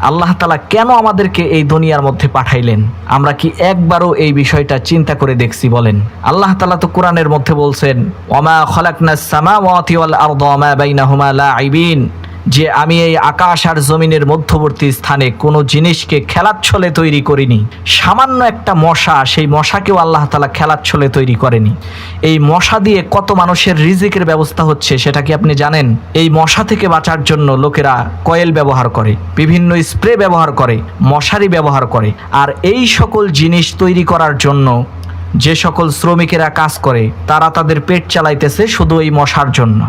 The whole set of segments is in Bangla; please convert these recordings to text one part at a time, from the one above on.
আল্লাহ তালা কেন আমাদেরকে এই দুনিয়ার মধ্যে পাঠাইলেন? আমরা কি একবারও এই বিষয়টা চিন্তা করে দেখছি বলেন? আল্লাহ তালা তো কোরআনের মধ্যে বলছেন, ওমা খলাকনাস সামাওয়াতি ওয়াল আরদা, ওমা বাইনাহুমা লাইবিন যে আমি এই আকাশ আর জমিনের মধ্যবর্তী স্থানে কোনো জিনিসকে খেলাচ্ছলে তৈরি করিনি। সামান্য একটা মশা, সেই মশাকেও আল্লাহ তালা খেলাচ্ছলে তৈরি করেনি। এই মশা দিয়ে কত মানুষের রিজিকের ব্যবস্থা হচ্ছে সেটা কি আপনি জানেন? এই মশা থেকে বাঁচার জন্য লোকেরা কয়েল ব্যবহার করে, বিভিন্ন স্প্রে ব্যবহার করে, মশারি ব্যবহার করে। আর এই সকল জিনিস তৈরি করার জন্য যে সকল শ্রমিকেরা কাজ করে, তারা তাদের পেট চালাইতেছে শুধু এই মশার জন্য।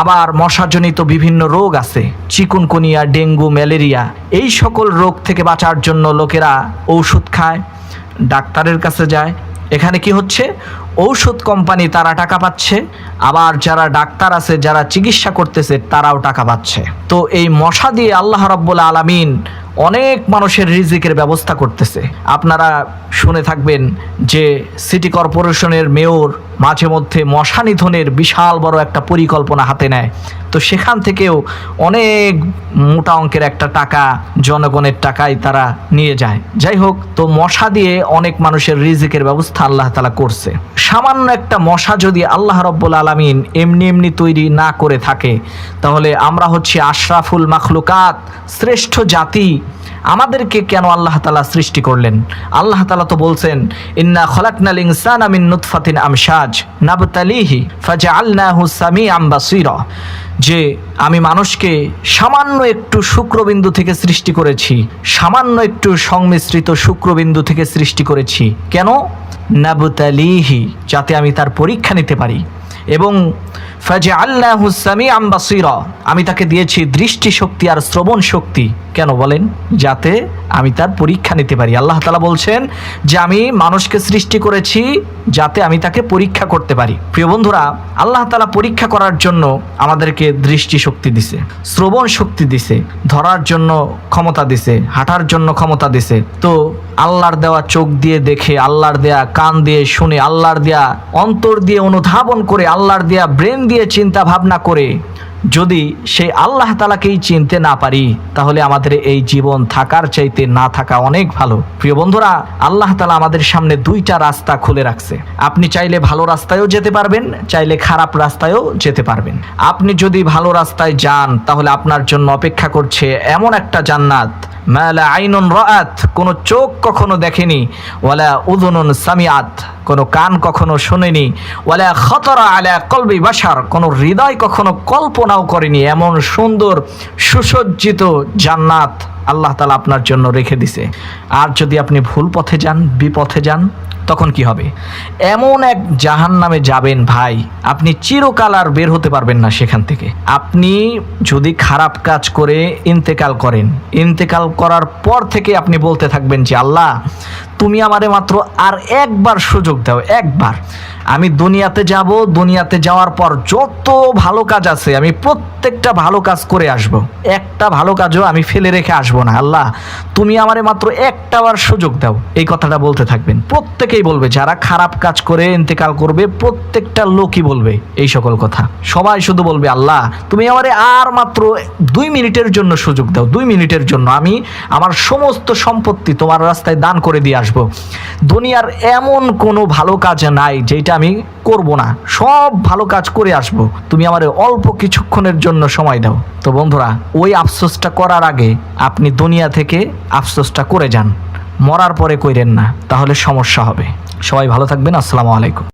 আবার মশাজনিত বিভিন্ন রোগ আছে, চিকুনকুনিয়া, ডেঙ্গু, ম্যালেরিয়া, এই সকল রোগ থেকে বাঁচার জন্য লোকেরা ঔষধ খায়, ডাক্তারের কাছে যায়। এখানে কি হচ্ছে? ঔষধ কোম্পানি তারা টাকা পাচ্ছে, আবার যারা ডাক্তার আছে, যারা চিকিৎসা করতেছে, তারাও টাকা পাচ্ছে। তো এই মশা দিয়ে আল্লাহ রাব্বুল আলামিন অনেক মানুষের রিজিকের ব্যবস্থা করতেছে। আপনারা শুনে থাকবেন যে সিটি কর্পোরেশনের মেয়র মাঝে মধ্যে মশা নিধনের বিশাল বড় একটা পরিকল্পনা হাতে নেয়। তো সেখান থেকেও অনেক মোটা অঙ্কের একটা টাকা, জনগণের টাকায় তারা নিয়ে যায়। যাই হোক, তো মশা দিয়ে অনেক মানুষের রিজিকের ব্যবস্থা আল্লাহ তালা করছে। সামান্য একটা মশা যদি আল্লাহ রব্বুল আলমিন এমনি এমনি তৈরি না করে থাকে, তাহলে আমরা হচ্ছে আশরাফুল মাখলুকাত, শ্রেষ্ঠ জাতি। আমাদেরকে কেন আল্লাহ তালা সৃষ্টি করলেন? আল্লাহ তালা তো বলছেন, ইন্না খলাকনাল ইনসান আমিন নুতফাতিন আমসাজ নাবতালিহি ফাজা আল্লাহু সামি আম্বাসিরা যে আমি মানুষকে সামান্য একটু শুক্রবিন্দু থেকে সৃষ্টি করেছি, সামান্য একটু সংমিশ্রিত শুক্রবিন্দু থেকে সৃষ্টি করেছি। কেন? নাবতালিহি, যাতে আমি তার পরীক্ষা নিতে পারি। এবং ফাজে আল্লাহ হুসামি আম্বাসিরা আমি তাকে দিয়েছি দৃষ্টি শক্তি আর শ্রবণ শক্তি। কেন বলেন? যাতে আমি তার পরীক্ষা নিতে পারি। আল্লাহ তালা বলছেন যে, আমি মানুষকে সৃষ্টি করেছি যাতে আমি তাকে পরীক্ষা করতে পারি। প্রিয় বন্ধুরা, আল্লাহ তালা পরীক্ষা করার জন্য আমাদেরকে দৃষ্টি শক্তি দিছে, শ্রবণ শক্তি দিছে, ধরার জন্য ক্ষমতা দিছে, হাঁটার জন্য ক্ষমতা দিছে। তো আল্লাহর দেওয়া চোখ দিয়ে দেখে, আল্লাহর দেয়া কান দিয়ে শুনে, আল্লাহর দেয়া অন্তর দিয়ে অনুধাবন করে, আল্লাহর দেয়া ব্রেন দিয়ে চিন্তা ভাবনা করে। যদি সেই আল্লাহ তালাকেই চিনতে না পারি, তাহলে আমাদের এই জীবন থাকার চাইতে না থাকা অনেক ভালো। প্রিয় বন্ধুরা, আল্লাহ তালা আমাদের সামনে দুইটা রাস্তা খুলে রাখছে। আপনি চাইলে ভালো রাস্তায়ও যেতে পারবেন, চাইলে খারাপ রাস্তায়ও যেতে পারবেন। আপনি যদি ভালো রাস্তায় যান, তাহলে আপনার জন্য অপেক্ষা করছে এমন একটা জান্নাত। মালা আইনুন রাত কোনো চোখ কখনো দেখেনি, ওয়ালা উদুনুন সামিয়াত কোনো কান কখনো শোনেনি, ওয়ালা খতরা আলা কলবি বাসার কোনো হৃদয় কখনো কল্পনাও করেনি, এমন সুন্দর সুসজ্জিত জান্নাত আল্লাহ তালা আপনার জন্য রেখে দিছে। আর যদি আপনি ভুল পথে যান, বিপথে যান তখন কি হবে? এমন এক জাহান নামে যাবেন ভাই, আপনি চিরকাল আর বের হতে পারবেন না সেখান থেকে। আপনি যদি খারাপ কাজ করে ইন্তেকাল করেন, ইন্তেকাল করার পর থেকে আপনি বলতে থাকবেন যে, আল্লাহ তুমি আমারে মাত্র আর একবার সুযোগ দাও, একবার। আমি দুনিয়াতে যাব, দুনিয়াতে যাওয়ার পর যত ভালো কাজ আছে, আমি প্রত্যেকটা ভালো কাজ করে আসব। একটা ভালো কাজও আমি ফেলে রেখে আসব না, আল্লাহ। তুমি আমারে মাত্র একটা বার সুযোগ দাও, এই কথাটা বলতে থাকবেন। প্রত্যেকেই বলবে, যারা খারাপ কাজ করে ইন্তেকাল করবে, প্রত্যেকটা লোকই বলবে এই সকল কথা। সবাই শুধু বলবে, আল্লাহ, তুমি আমারে আর মাত্র দুই মিনিটের জন্য সুযোগ দাও, দুই মিনিটের জন্য। আমি আমার সমস্ত সম্পত্তি তোমার রাস্তায় দান করে দিয়ে আসব। দুনিয়ার এমন কোনো ভালো কাজ নাই যেটা আমি করব না। সব ভালো কাজ করে আসব। তুমি আমার অল্প কিছুক্ষণের জন্য সময় দাও। তো বন্ধুরা, ওই আফসোসটা করার আগে আপনি দুনিয়া থেকে আফসোসটা করে যান। মরার পরে কইরেন না, তাহলে সমস্যা হবে। সবাই ভালো থাকবেন, আসসালামু আলাইকুম।